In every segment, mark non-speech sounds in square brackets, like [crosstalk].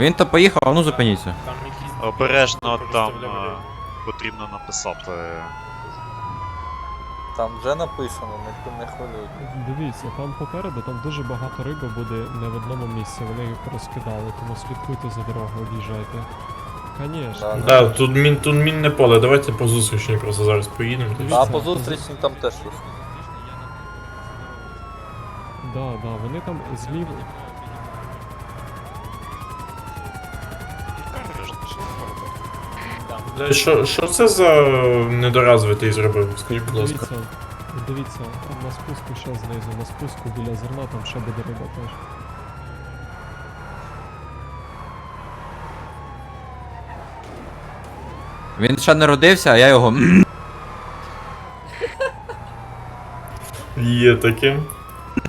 Він то поїхав, а ну зупиніться. Там якісь Обережно там е, потрібно написати. Там вже написано, не, не хвилюйтесь. Дивіться, там попереду там дуже багато риби буде не в одному місці, вони їх розкидали, тому слідкуйте за дорогою, об'їжджайте. Конечно. Да. Да, тут мін, тут мінне поле, давайте по зустрічній просто зараз поїдемо. Дивіться. А по зустрічній там теж щось. Да, да, вони там зліва. Що, що це за недоразвитий зробив? Скажіть, будь ласка. Дивіться, дивіться, на спуску ще знизу, на спуску біля зерна там ще буде риба теж. Він ще не родився, а я його. Є таке.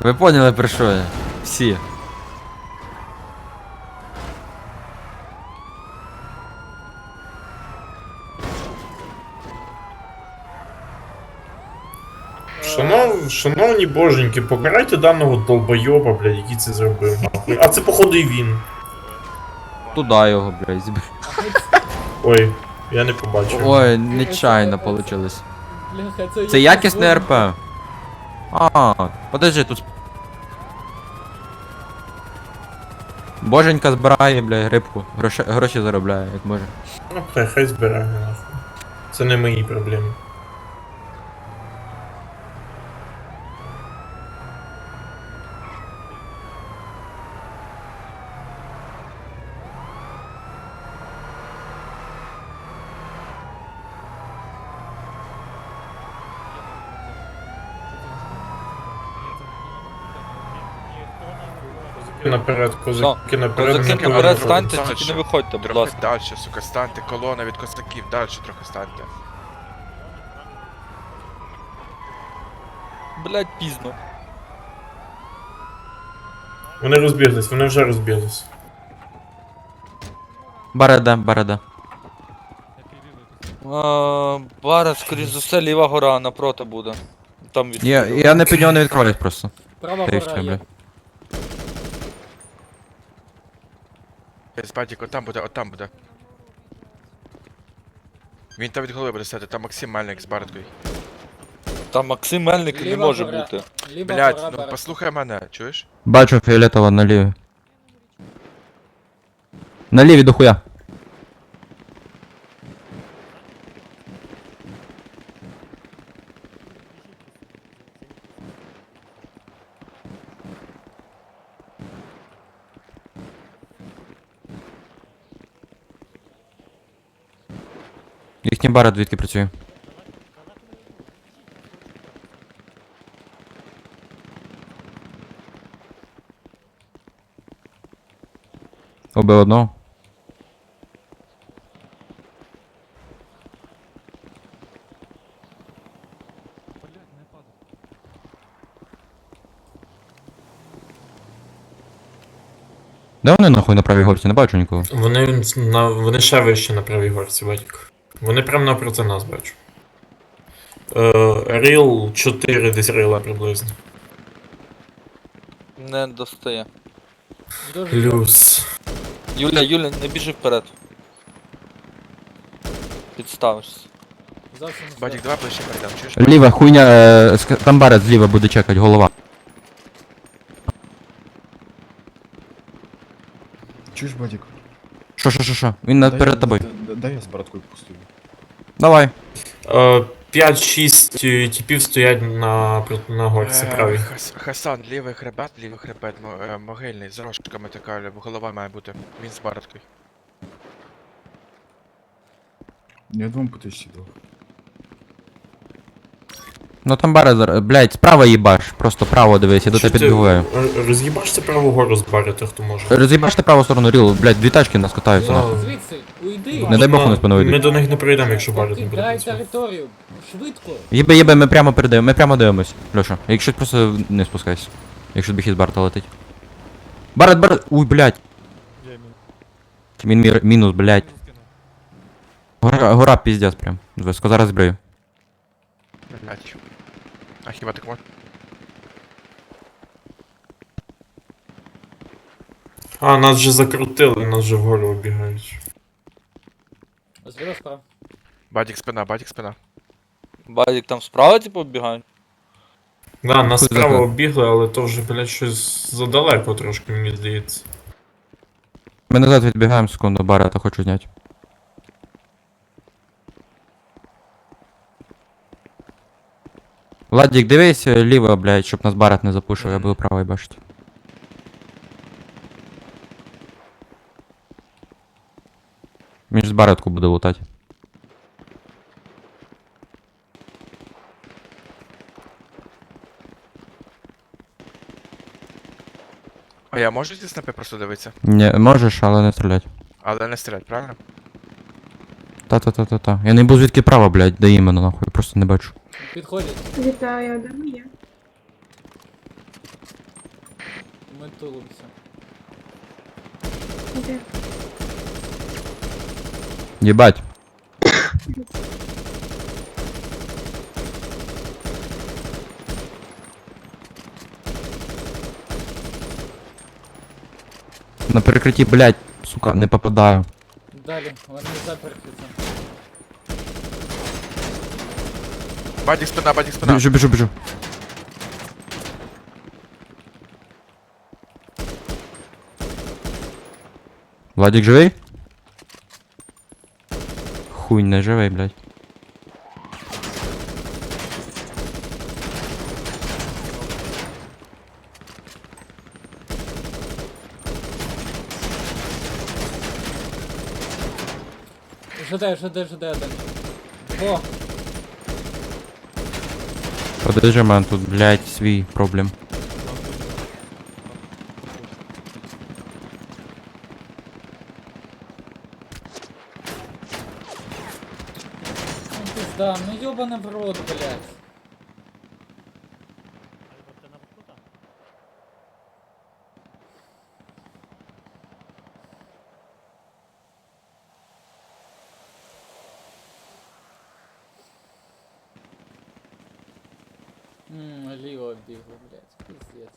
Ви поняли про що я? Всі. Шанов, шановні боженьки, покарайте даного долбойоба, блядь, який це зробив, нахуй. А це походу і він. Туди його, блядь. зб- [laughs] Ой, я не побачив. Ой, нечайно получилось. Бляха, це, Це якісне РП. А, подожди, тут. Боженька збирає, блядь, рибку. Гроші, гроші заробляє, як може. Ну, хай, хай збирає, нахуй. Це не мої проблеми. Наперед, козаки наперед. Козаки наперед. станьте, тільки не виходьте, будь Трохи ласка. далі, сука, станьте, колона від косаків, далі трохи станьте. Блять, пізно. Вони розбіглись, вони вже розбіглись. Бареда, бареда. А, Бара, скоріш за все, ліва гора напроти буде. Там від... Я, я не під нього не відкриваюсь просто. Права Та й все, бля. Десь батік, отам буде, отам буде. Він там від голови буде сидіти, там Максим Мельник з барткою. Там Максим Мельник не Ліва може гора. бути. Ліва Блять, ну бере. послухай мене, чуєш? Бачу фіолетово на ліві. На ліві дохуя. Їхній барет звідки працює? Убив одного. Де вони нахуй на правій горці? Не бачу нікого. Вони, на, вони ще вище на правій горці, батько. Вони прямо напроти нас бачу. Е, ріл 4 десь рила приблизно. Не достає. Плюс. Юля, Юля, не біжи вперед. Підставишся. Батік, давай ближче перейдемо, чуєш? Ліва хуйня, е, ск- там барет зліва буде чекать, голова. Чуєш, Бадік? Що, що, що, що? Він Дай перед я- тобою. Дай я з браткою пустую. Давай. Е, 5-6 типів стоять на, на горці Е, правій. Хас- Хасан, лівий хребет, лівий хребет, мо- е, могильний, з рожками така, голова має бути. Він з барткою. Я двом потичці дав. Ну там барет зараз. Блять, справа їбаш. Просто право дивись, я до тебе ти, підбігаю. р- Роз'їбашся праву гору збарити, хто може. Роз'їбаште праву сторону, ріл, блять, дві тачки нас катаються нахуй. Звідси, уйди. Не дай Бог вони спину Ми вийдуть. до них не прийдемо, якщо барит не буде. Покидай працювати. територію. Швидко. Єбе, єбе, ми прямо передаємо, ми прямо дивимось. Льоша, якщо просто не спускайся. Якщо тобі хід барта летить. Барет, барет. Уй, блять. Мір, мінус, блять. Гора, гора піздець прям. Зв'язку зараз збрию. Блять. А хіба так можна? А, нас же закрутили, нас же вгору обігають. Зліва справа. Бадік спина, бадік спина. Бадік там справа, типу, бігають? Да, нас Куди справа так? обігли, але то вже, блядь, щось задалеко трошки, мені здається. Ми назад відбігаємо секунду, Барета хочу зняти. Владик, дивись е, ліво, блядь, щоб нас Барет не запушив, я буду правий бачити. Він ж з Баретку буде лутати. А я можу зі снайпи просто дивитися? Не, можеш, але не стріляти. Але не стрілять, правильно? Та-та-та-та-та. Я не буду звідки право, блядь, де іменно нахуй, просто не бачу. Підходять. Вітаю, де ви? Ми тулимося. Де? Єбать. На перекритті, блядь, сука, не попадаю. Далі, вони заперті там. Бадік спина, бадік спина. Біжу, біжу, біжу. Владик живий? Хуй не живий, блядь. ЖД, ЖД, ЖД один. О, Подожди, man, тут, блядь, свій проблем. ну пизда, ну ёбаный в рот, блядь. Ліво бегу, блядь, пиздец.